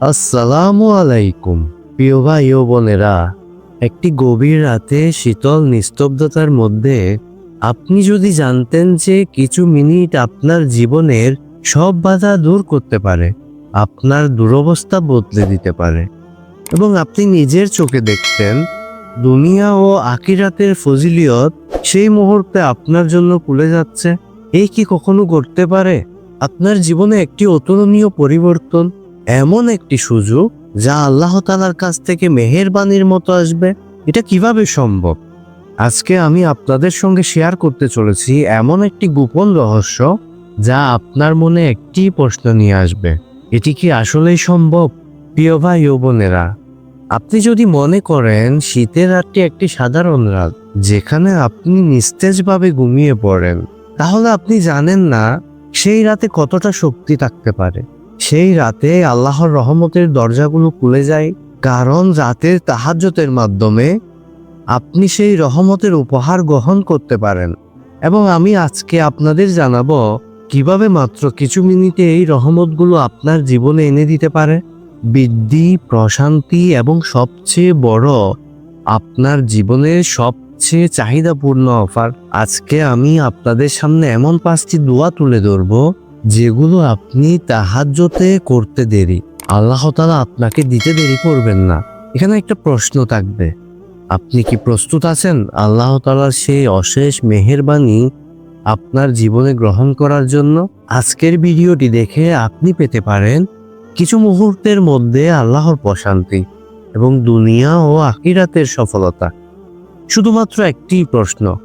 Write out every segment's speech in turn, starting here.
আসসালামু আলাইকুম প্রিয় ভাই ও বোনেরা। একটি গভীর রাতে শীতল নিস্তব্ধতার মধ্যে আপনি যদি জানতেন যে কিছু মিনিট আপনার জীবনের সব বাধা দূর করতে পারে, আপনার দুরবস্থা বদলে দিতে পারে, এবং আপনি নিজের চোখে দেখতেন দুনিয়া ও আকিরাতের ফজিলিয়ত সেই মুহূর্তে আপনার জন্য খুলে যাচ্ছে। এই কি কখনো করতে পারে? আপনার জীবনে একটি অতুলনীয় পরিবর্তন এমন একটি সুযোগ যা আল্লাহ তালার কাছ থেকে মেহেরবানির মতো আসবে? এটা কীভাবে সম্ভব? আজকে আমি আপনাদের সঙ্গে শেয়ার করতে চলেছি এমন একটি গোপন রহস্য যা আপনার মনে একটি প্রশ্ন নিয়ে আসবে। এটি কি আসলেই সম্ভব? প্রিয় ভাই ও বোনেরা, আপনি যদি মনে করেন শীতের রাতটি একটি সাধারণ রাত যেখানে আপনি নিস্তেজভাবে ঘুমিয়ে পড়েন, তাহলে আপনি জানেন না সেই রাতে কতটা শক্তি থাকতে পারে। সেই রাতে আল্লাহর রহমতের দরজাগুলো খুলে যায়, কারণ রাতের তাহাজ্জতের মাধ্যমে আপনি সেই রহমতের উপহার গ্রহণ করতে পারেন। এবং আমি আজকে আপনাদের জানাব কীভাবে মাত্র কিছু মিনিটে এই রহমতগুলো আপনার জীবনে এনে দিতে পারে। বৃদ্ধি, প্রশান্তি এবং সবচেয়ে বড় আপনার জীবনের সবচেয়ে চাহিদাপূর্ণ অফার। আজকে আমি আপনাদের সামনে এমন পাঁচটি দোয়া তুলে ধরবো। যেগুলো আপনি তাহাজ্জতে করতে দেরি, আল্লাহ তালা আপনাকে দিতে দেরি করবেন না। এখানে একটা প্রশ্ন থাকবে। আপনি কি প্রস্তুত আছেন? আল্লাহ তালার সেই অশেষ মেহেরবানি আপনার জীবনে গ্রহণ করার জন্য? আজকের ভিডিওটি দেখে আপনি পেতে পারেন কিছু মুহূর্তের মধ্যে আল্লাহর প্রশান্তি এবং দুনিয়া ও আকিরাতের সফলতা। শুধুমাত্র একটি প্রশ্ন,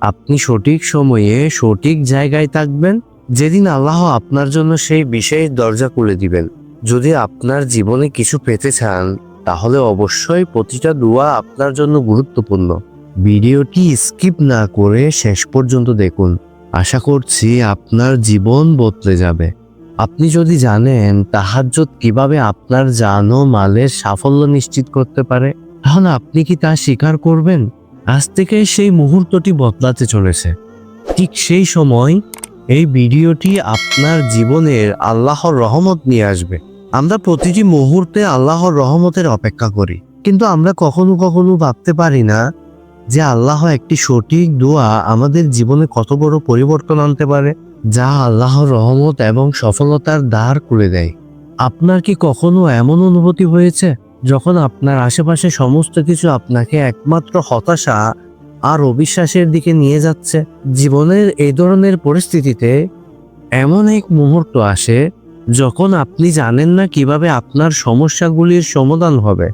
আপনি সঠিক সময়ে সঠিক জায়গায় থাকবেন? যেদিন আল্লাহ আপনার জন্য সেই বিশেষ দরজা খুলে দিবেন, যদি আপনার জীবনে কিছু পেতে চান, তাহলে অবশ্যই প্রতিটা দোয়া আপনার জন্য গুরুত্বপূর্ণ। ভিডিওটি স্কিপ না করে শেষ পর্যন্ত দেখুন। আশা করছি আপনার জীবন বদলে যাবে। আপনি যদি জানেন তাহাজ্জত কীভাবে আপনার জান ও মালের সাফল্য নিশ্চিত করতে পারে, তাহলে আপনি কি তা স্বীকার করবেন? আজ থেকে সেই মুহূর্তটি বদলাতে চলেছে। ঠিক সেই সময় এই ভিডিওটি আপনার জীবনের আল্লাহর রহমত নিয়ে আসবে। আমরা প্রতিটি মুহূর্তে আল্লাহর রহমতের অপেক্ষা করি। কিন্তু আমরা কখনো কখনো ভাবতে পারি না যে আল্লাহ একটি সঠিক দোয়া আমাদের জীবনে কত বড় পরিবর্তন আনতে পারে, যা আল্লাহর রহমত এবং সফলতার দ্বার খুলে দেয়। আপনার কি কখনো এমন অনুভূতি হয়েছে, যখন আপনার আশেপাশে সমস্ত কিছু আপনাকে একমাত্র হতাশা আর অবিশ্বাসের দিকে নিয়ে যাচ্ছে। জীবনের এই ধরনের পরিস্থিতিতে এমন এক মুহূর্ত আসে যখন আপনি জানেন না কীভাবে আপনার সমস্যাগুলির সমাধান হবে।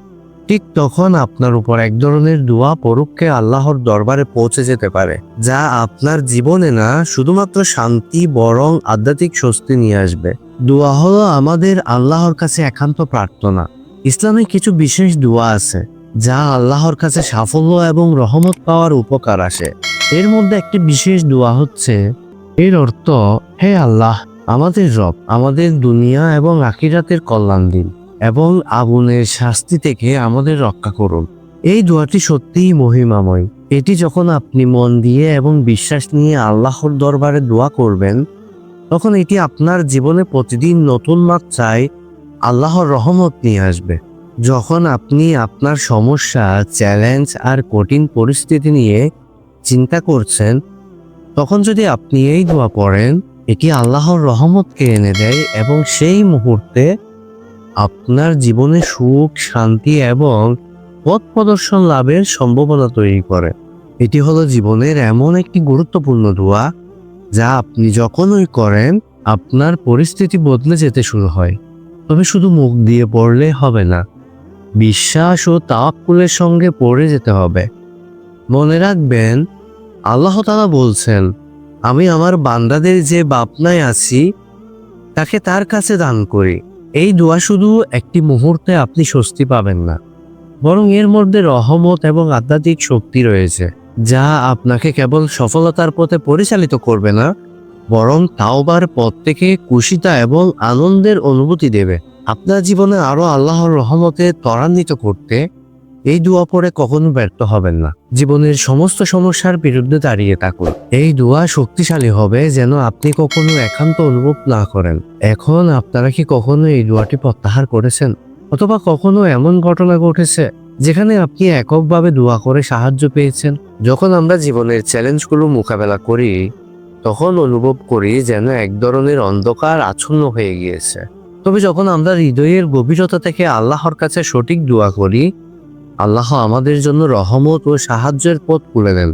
ঠিক তখন আপনার উপর এক ধরনের দোয়া পরোক্ষে আল্লাহর দরবারে পৌঁছে যেতে পারে, যা আপনার জীবনে না শুধুমাত্র শান্তি, বরং আধ্যাত্মিক স্বস্তি নিয়ে আসবে। দোয়া হলো আমাদের আল্লাহর কাছে একান্ত প্রার্থনা। ইসলামে কিছু বিশেষ দোয়া আছে। যা আল্লাহর কাছে সাফল্য এবং রহমত পাওয়ার উপকার আসে। এর মধ্যে একটি বিশেষ দোয়া হচ্ছে, এর অর্থ, হে আল্লাহ, আমাদের রব, আমাদের দুনিয়া এবং আখিরাতের কল্যাণ দিন এবং আগুনের শাস্তি থেকে আমাদের রক্ষা করুন। এই দোয়াটি সত্যিই মহিমাময়। এটি যখন আপনি মন দিয়ে এবং বিশ্বাস নিয়ে আল্লাহর দরবারে দোয়া করবেন, তখন এটি আপনার জীবনে প্রতিদিন নতুন মাত্রায় আল্লাহর রহমত নিয়ে আসবে। যখন আপনি আপনার সমস্যা চ্যালেঞ্জ আর কঠিন পরিস্থিতি নিয়ে চিন্তা করছেন, তখন যদি আপনি এই দোয়া পড়েন, এটি আল্লাহর রহমতকে এনে দেয় এবং সেই মুহূর্তে আপনার জীবনে সুখ, শান্তি এবং পথ প্রদর্শন লাভের সম্ভাবনা তৈরি করে। এটি হলো জীবনের এমন একটি গুরুত্বপূর্ণ দোয়া, যা আপনি যখনই করেন, আপনার পরিস্থিতি বদলে যেতে শুরু হয়। তবে শুধু মুখ দিয়ে পড়লে হবে না। বিশ্বাস ও তাওয়াক্কুলের সঙ্গে পড়ে যেতে হবে। মনে রাখবেন, আল্লাহ তাআলা বলছেন, আমি আমার বান্দাদের যে বাপনায় আছি, তাকে তার কাছে দান করি। এই দোয়া শুধু একটি মুহূর্তে আপনি স্বস্তি পাবেন না, বরং এর মধ্যে রহমত এবং আধ্যাত্মিক শক্তি রয়েছে, যা আপনাকে কেবল সফলতার পথে পরিচালিত করবে না, বরং তাওবার পথ থেকে কুশিতা এবং আনন্দের অনুভূতি দেবে। আপনার জীবনে আরও আল্লাহর রহমতে ত্বরান্বিত করতে এই দোয়া পড়ে কখনো ব্যর্থ হবেন না। জীবনের সমস্ত সমস্যার বিরুদ্ধে দাঁড়িয়ে থাকুন। এই দোয়া শক্তিশালী হবে যেন আপনি কখনো একান্ত অনুভব না করেন। এখন আপনারা কি কখনো এই দোয়াটি প্রত্যাহার করেছেন? অথবা কখনো এমন ঘটনা ঘটেছে যেখানে আপনি এককভাবে দোয়া করে সাহায্য পেয়েছেন? যখন আমরা জীবনের চ্যালেঞ্জগুলো মোকাবেলা করি, তখন অনুভব করি যেন এক ধরনের অন্ধকার আচ্ছন্ন হয়ে গিয়েছে। তবে যখন আমরা হৃদয়ের গভীরতা থেকে আল্লাহর কাছে সঠিক দোয়া করি, আল্লাহ আমাদের জন্য রহমত ও সাহায্যের পথ খুলে দেন।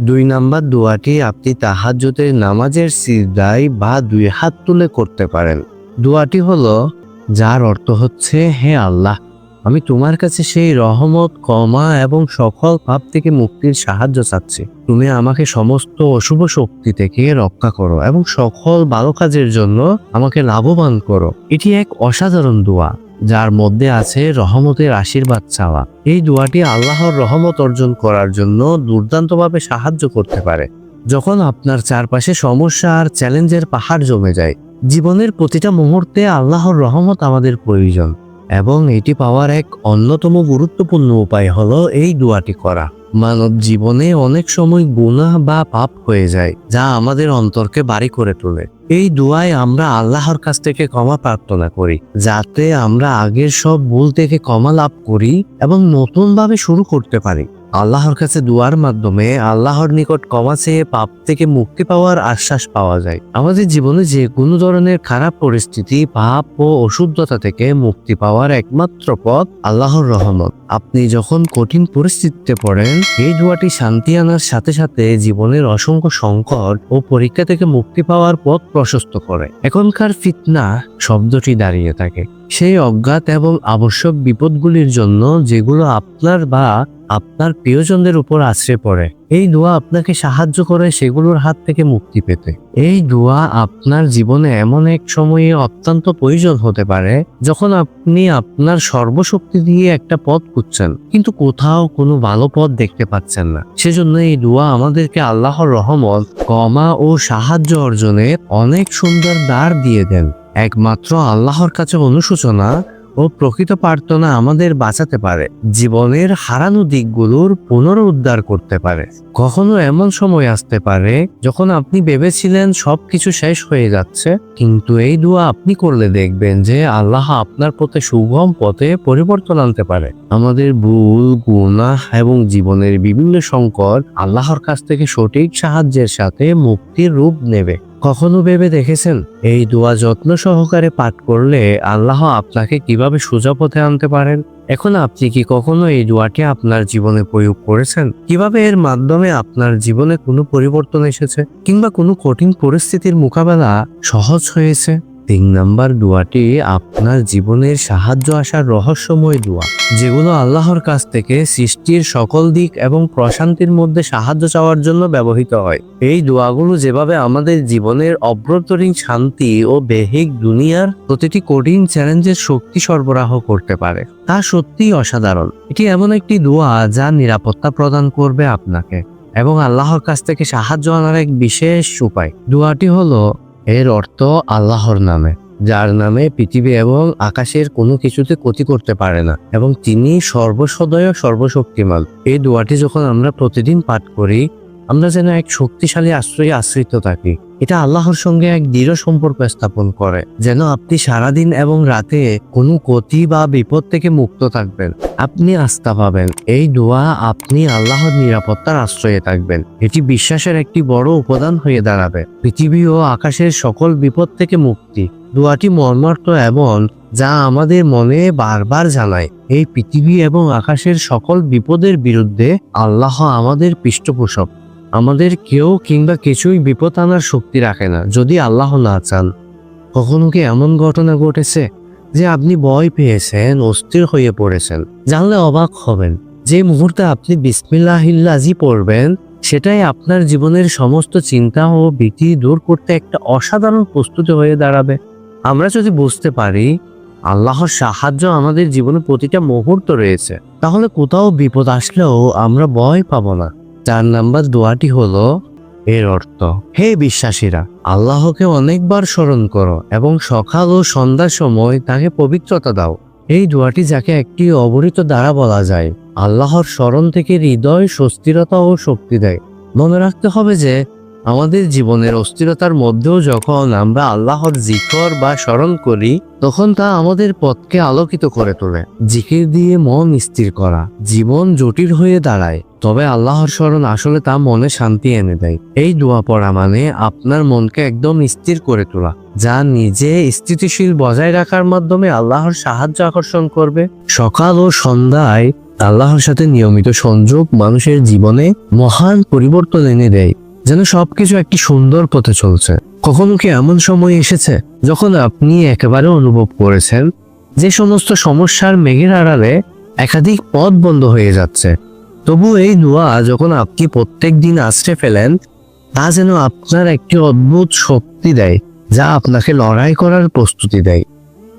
দুই নাম্বার দোয়াটি আপনি তাহাজ্জুদের নামাজের সিজদায় বা দুই হাত তুলে করতে পারেন। দোয়াটি হলো, যার অর্থ হচ্ছে, হে আল্লাহ, আমি তোমার কাছে সেই রহমত, ক্ষমা এবং সকল পাপ থেকে মুক্তির সাহায্য চাচ্ছি। তুমি আমাকে সমস্ত অশুভ শক্তি থেকে রক্ষা করো এবং সকল ভালো কাজের জন্য আমাকে লাভবান করো। এটি এক অসাধারণ দোয়া, যার মধ্যে আছে রহমতের আশীর্বাদ চাওয়া। এই দোয়াটি আল্লাহর রহমত অর্জন করার জন্য দুর্দান্তভাবে সাহায্য করতে পারে। যখন আপনার চারপাশে সমস্যা আর চ্যালেঞ্জের পাহাড় জমে যায়, জীবনের প্রতিটা মুহূর্তে আল্লাহর রহমত আমাদের প্রয়োজন, এবং এটি পাওয়ার এক অন্যতম গুরুত্বপূর্ণ উপায় হলো এই দোয়াটি করা। মানব জীবনে অনেক সময় গুনাহ বা পাপ হয়ে যায়, যা আমাদের অন্তরকে বাড়ি করে তোলে। এই দোয়ায় আমরা আল্লাহর কাছ থেকে ক্ষমা প্রার্থনা করি, যাতে আমরা আগের সব ভুল থেকে ক্ষমা লাভ করি এবং নতুনভাবে শুরু করতে পারি। আল্লাহর কাছে দোয়ার মাধ্যমে আল্লাহর নিকট ক্ষমা চেয়ে পাপ থেকে মুক্তি পাওয়ার আশ্বাস পাওয়া যায়। আমাদের জীবনে যে কোনো ধরনের খারাপ পরিস্থিতি, পাপ ও অশুদ্ধতা থেকে মুক্তি পাওয়ার একমাত্র পথ আল্লাহর রহমত। আপনি যখন কঠিন পরিস্থিতিতে পড়েন, এই দোয়াটি শান্তি আনার সাথে সাথে জীবনের অসংখ্য সংকট ও পরীক্ষা থেকে মুক্তি পাওয়ার পথ প্রশস্ত করে। এখনকার ফিতনা শব্দটি দাঁড়িয়ে থাকে। সেই অজ্ঞাত এবং আবশ্যক বিপদগুলির জন্য যেগুলো আপনার বা আপনার প্রিয়জনদের উপর আশ্রয় পড়ে। এই দোয়া আপনাকে সাহায্য করে সেগুলোর হাত থেকে মুক্তি পেতে। এই দোয়া আপনার জীবনে এমন এক সময়ে অত্যন্ত প্রয়োজন হতে পারে, যখন আপনি আপনার সর্বশক্তি দিয়ে একটা পথ খুঁজছেন, কিন্তু কোথাও কোনো ভালো পথ দেখতে পাচ্ছেন না। সেজন্য এই দোয়া আমাদেরকে আল্লাহর রহমত কমা ও সাহায্য অর্জনের অনেক সুন্দর দ্বার দিয়ে দেন। একমাত্র আল্লাহর কাছে অনুশোচনা ও প্রকৃত প্রার্থনা আমাদের বাঁচাতে পারে, জীবনের হারানো দিকগুলোর পুনরুদ্ধার করতে পারে। কখনো এমন সময় আসতে পারে যখন আপনি ভেবেছিলেন সব কিছু শেষ হয়ে যাচ্ছে, কিন্তু এই দোয়া আপনি করলে দেখবেন যে আল্লাহ আপনার পথে সুগম পথে পরিবর্তন আনতে পারে। আমাদের ভুল, গুনাহ এবং জীবনের বিভিন্ন সংকট আল্লাহর কাছ থেকে সঠিক সাহায্যের সাথে মুক্তির রূপ নেবে। কখনো ভেবে দেখেছেন? এই দোয়া যত্ন সহকারে পাঠ করলে আল্লাহ আপনাকে কীভাবে সোজা পথে আনতে পারেন? এখন আপনি কি কখনো এই দোয়াটি আপনার জীবনে প্রয়োগ করেছেন? কীভাবে এর মাধ্যমে আপনার জীবনে কোনো পরিবর্তন এসেছে? কিংবা কোনো কঠিন পরিস্থিতির মোকাবেলা সহজ হয়েছে? তিন নাম্বার দোয়াটি আপনার জীবনের সাহায্য আসার রহস্যময় দোয়া, যেগুলো আল্লাহর কাছ থেকে সৃষ্টির সকল দিক এবং প্রশান্তির মধ্যে সাহায্য চাওয়ার জন্য ব্যবহৃত হয়। এই দোয়াগুলো যেভাবে আমাদের জীবনের অভ্যন্তরীণ শান্তি ও বেহিক দুনিয়ার প্রতিটি কঠিন চ্যালেঞ্জের শক্তি সরবরাহ করতে পারে, তা সত্যিই অসাধারণ। এটি এমন একটি দোয়া যা নিরাপত্তা প্রদান করবে আপনাকে এবং আল্লাহর কাছ থেকে সাহায্য আনার এক বিশেষ উপায়। দোয়াটি হলো এর অর্থ আল্লাহর নামে, যার নামে পৃথিবী এবং আকাশের কোনো কিছুতে ক্ষতি করতে পারে না, এবং তিনি সর্বসদয় সর্বশক্তিমান। এই দোয়াটি যখন আমরা প্রতিদিন পাঠ করি, আমরা যেন এক শক্তিশালী আশ্রয়ে আশ্রিত থাকি। এটা আল্লাহর সঙ্গে এক দৃঢ় সম্পর্ক স্থাপন করে, যেন আপনি সারাদিন এবং রাতে কোনো ক্ষতি বা বিপদ থেকে মুক্ত থাকবেন। আপনি আস্থা পাবেন, এই দোয়া আপনি আল্লাহর নিরাপত্তার আশ্রয়ে থাকবেন। এটি বিশ্বাসের একটি বড় উপাদান হয়ে দাঁড়াবে। পৃথিবী ও আকাশের সকল বিপদ থেকে মুক্তি। দোয়াটি মর্মার্থ এমন যা আমাদের মনে বারবার জানায়, এই পৃথিবী এবং আকাশের সকল বিপদের বিরুদ্ধে আল্লাহ আমাদের পৃষ্ঠপোষক। আমাদের কেউ কিংবা কিছুই বিপদ আনার শক্তি রাখে না, যদি আল্লাহ না চান। কখনো কি এমন ঘটনা ঘটেছে যে আপনি ভয় পেয়েছেন, অস্থির হয়ে পড়েছেন? জানলে অবাক হবেন যে মুহূর্তে আপনি বিসমিল্লাহিল্লাজি পড়বেন, সেটাই আপনার জীবনের সমস্ত চিন্তা ও ভীতি দূর করতে একটা অসাধারণ প্রস্তুতি হয়ে দাঁড়াবে। আমরা যদি বুঝতে পারি, আল্লাহর সাহায্য আমাদের জীবনে প্রতিটা মুহূর্ত রয়েছে, তাহলে কোথাও বিপদ আসলেও আমরা ভয় পাবো না। চার নাম্বার দোয়াটি হলো, এর অর্থ, হে বিশ্বাসীরা, আল্লাহকে অনেকবার স্মরণ করো এবং সকাল ও সন্ধ্যার সময় তাকে পবিত্রতা দাও। এই দোয়াটি যাকে একটি অবরিত দ্বারা বলা যায়, আল্লাহর স্মরণ থেকে হৃদয় সুস্থিরতা ও শক্তি দেয়। মনে রাখতে হবে যে, আমাদের জীবনের অস্থিরতার মধ্যেও যখন আমরা আল্লাহর জিকর বা স্মরণ করি, তখন তা আমাদের পথকে আলোকিত করে তোলে। জিকির দিয়ে মন স্থির করা, জীবন জটিল হয়ে দাঁড়ায়। তবে আল্লাহর স্মরণ আসলে তা মনে শান্তি এনে দেয়। এই দোয়া পড়া মানে আপনার মনকে একদম স্থির করে তোলা, যা নিজে স্থিতিশীল বজায় রাখার মাধ্যমে আল্লাহর সাহায্য আকর্ষণ করবে। সকাল ও সন্ধ্যায় আল্লাহর সাথে নিয়মিত সংযোগ মানুষের জীবনে মহান পরিবর্তন এনে দেয়, যেন সবকিছু একটি সুন্দর পথে চলছে। কখনো কি এমন সময় এসেছে যখন আপনি একেবারে অনুভব করেছেন যে সমস্ত সমস্যার মেঘের আড়ালে একাধিক পথ বন্ধ হয়ে যাচ্ছে? তবু এই দোয়া যখন আপনি প্রত্যেক দিন আশ্রে ফেলেন, তা যেন আপনার একটি অদ্ভুত শক্তি দেয়, যা আপনাকে লড়াই করার প্রস্তুতি দেয়।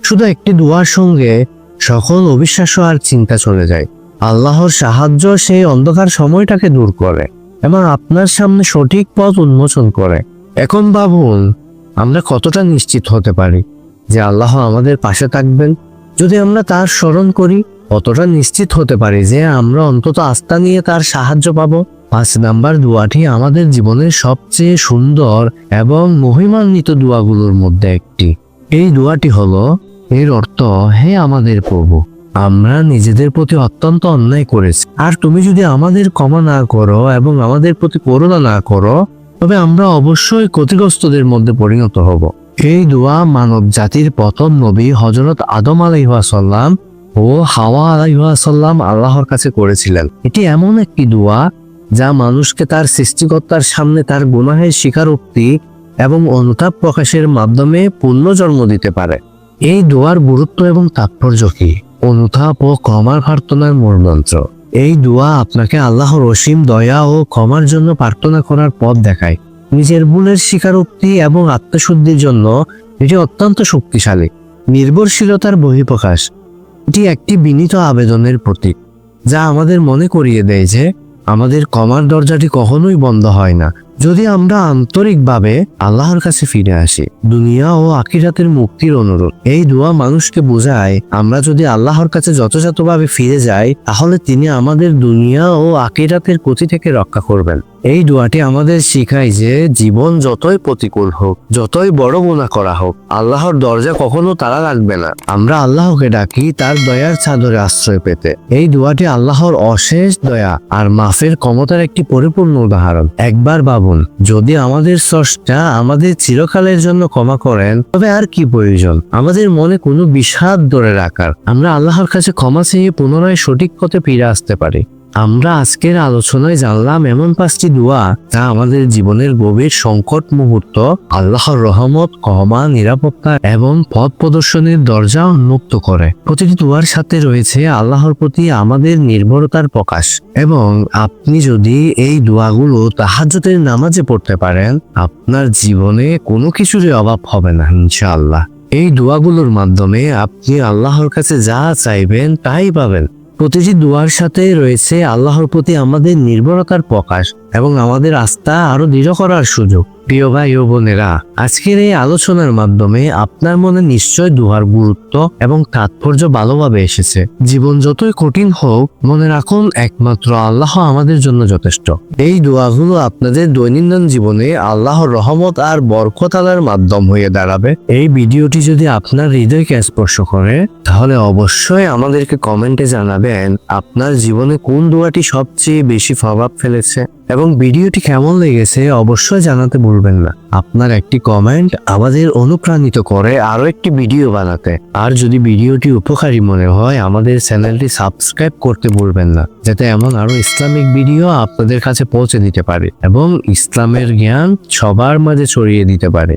শুধু একটি দোয়ার সঙ্গে সকল অবিশ্বাস্য আর চিন্তা চলে যায়। আল্লাহর সাহায্য সেই অন্ধকার সময়টাকে দূর করে এবং আপনার সামনে সঠিক পথ উন্মোচন করে। এখন ভাবুন, আমরা কতটা নিশ্চিত হতে পারি যে আল্লাহ আমাদের পাশে থাকবেন। যদি আমরা তার স্মরণ করি কতটা নিশ্চিত হতে পারি যে আমরা অন্তত আস্থা নিয়ে তার সাহায্য পাবো। পাঁচ নাম্বার দোয়াটি আমাদের জীবনের সবচেয়ে সুন্দর এবং মহিমান্বিত দোয়াগুলোর মধ্যে একটি। এই দোয়াটি হলো, এর অর্থ, হে আমাদের প্রভু, আমরা নিজেদের প্রতি অত্যন্ত অন্যায় করেছি। আর তুমি যদি আমাদের ক্ষমা না করো এবং আমাদের প্রতি করুণা না করো, তবে আমরা অবশ্যই ক্ষতিগ্রস্তদের মধ্যে পরিণত হব। এই দোয়া মানব জাতির প্রথম নবী হজরত আদম আলাইহাসাল্লাম ও হাওয়া আলাইহাসাল্লাম আল্লাহর কাছে করেছিলেন। এটি এমন একটি দোয়া যা মানুষকে তার সৃষ্টিকর্তার সামনে তার গুনাহের স্বীকারোক্তি এবং অনুতাপ প্রকাশের মাধ্যমে পুণ্যজন্ম দিতে পারে। এই দোয়ার গুরুত্ব এবং তাৎপর্য কি? অনুতাপ ও ক্ষমার প্রার্থনার মূলমন্ত্র এই দোয়া আপনাকে আল্লাহর অসীম দয়া ও ক্ষমার জন্য প্রার্থনা করার পথ দেখায়। নিজের ভুলের স্বীকারোক্তি এবং আত্মশুদ্ধির জন্য এটি অত্যন্ত শক্তিশালী। নির্ভরশীলতার বহিঃপ্রকাশ। এটি একটি বিনীত আবেদনের প্রতীক, যা আমাদের মনে করিয়ে দেয় যে আমাদের কমার দরজাটি কখনোই বন্ধ হয় না। যদি আমরা আন্তরিকভাবে আল্লাহর কাছে ফিরে আসি, দুনিয়া ও আখিরাতের মুক্তির অনুরোধ, এই দোয়া মানুষকে বোঝায়, আমরা যদি আল্লাহর কাছে যথাযথভাবে ফিরে যাই, তাহলে তিনি আমাদের দুনিয়া ও আখিরাতের ক্ষতি থেকে রক্ষা করবেন। এই দোয়াটি আমাদের শিখায় যে জীবন যতই প্রতিকূল হোক, যতই বড় গুণা করা হোক, আল্লাহর দরজা কখনো তারা রাখবে না। আমরা আল্লাহকে ডাকি তার দয়ার চাদরে আশ্রয় পেতে। এই দোয়াটি আল্লাহর অশেষ দয়া আর মাফের ক্ষমতার একটি পরিপূর্ণ উদাহরণ। একবার ভাবুন, যদি আমাদের স্রষ্টা আমাদের চিরকালের জন্য ক্ষমা করেন, তবে আর কি প্রয়োজন? আমাদের মনে কোনো বিষাদ ধরে রাখার। আমরা আল্লাহর কাছে ক্ষমা চেয়ে পুনরায় সঠিক পথে ফিরে আসতে পারি। আমরা আজকের আলোচনায় জানলাম এমন পাঁচটি দোয়া যা আমাদের জীবনের গভীর সংকট মুহূর্ত, আল্লাহর রহমত, ক্ষমা, নিরাপত্তা এবং পথ প্রদর্শনের দরজা উন্মুক্ত করে। প্রতিটি দোয়ার সাথে রয়েছে আল্লাহর প্রতি আমাদের নির্ভরতার প্রকাশ এবং আপনি যদি এই দোয়াগুলো তাহাজ্জতের নামাজে পড়তে পারেন, আপনার জীবনে কোনো কিছুরই অভাব হবে না, ইনশাআল্লাহ। এই দোয়াগুলোর মাধ্যমে আপনি আল্লাহর কাছে যা চাইবেন তাই পাবেন। প্রতিটি দোয়ার সাথে রয়েছে আল্লাহর প্রতি আমাদের নির্ভরতার প্রকাশ। এবং আমাদের আস্থা আরও দৃঢ় করার সুযোগ। প্রিয় ভাই ও বোনেরা, আজকের এই আলোচনার মাধ্যমে আপনার মনে নিশ্চয় দোয়ার গুরুত্ব এবং তাৎপর্য ভালোভাবে এসেছে। জীবন যতই কঠিন হোক, মনে রাখুন একমাত্র আল্লাহ আমাদের জন্য যথেষ্ট। এই দোয়াগুলো আপনাদের দৈনন্দিন জীবনে আল্লাহর রহমত আর বরকতালার মাধ্যম হয়ে দাঁড়াবে। এই ভিডিওটি যদি আপনার হৃদয়কে স্পর্শ করে, তাহলে অবশ্যই আমাদেরকে কমেন্টে জানাবেন, আপনার জীবনে কোন দোয়াটি সবচেয়ে বেশি প্রভাব ফেলেছে। এবং ভিডিওটি কেমন লেগেছে অবশ্যই জানাতে ভুলবেন না। আপনার একটি কমেন্ট আমাদের অনুপ্রাণিত করে আরও একটি ভিডিও বানাতে। আর যদি ভিডিওটি উপকারী মনে হয়, আমাদের চ্যানেলটি সাবস্ক্রাইব করতে ভুলবেন না, যাতে এমন আরও ইসলামিক ভিডিও আপনাদের কাছে পৌঁছে দিতে পারে এবং ইসলামের জ্ঞান সবার মাঝে ছড়িয়ে দিতে পারে।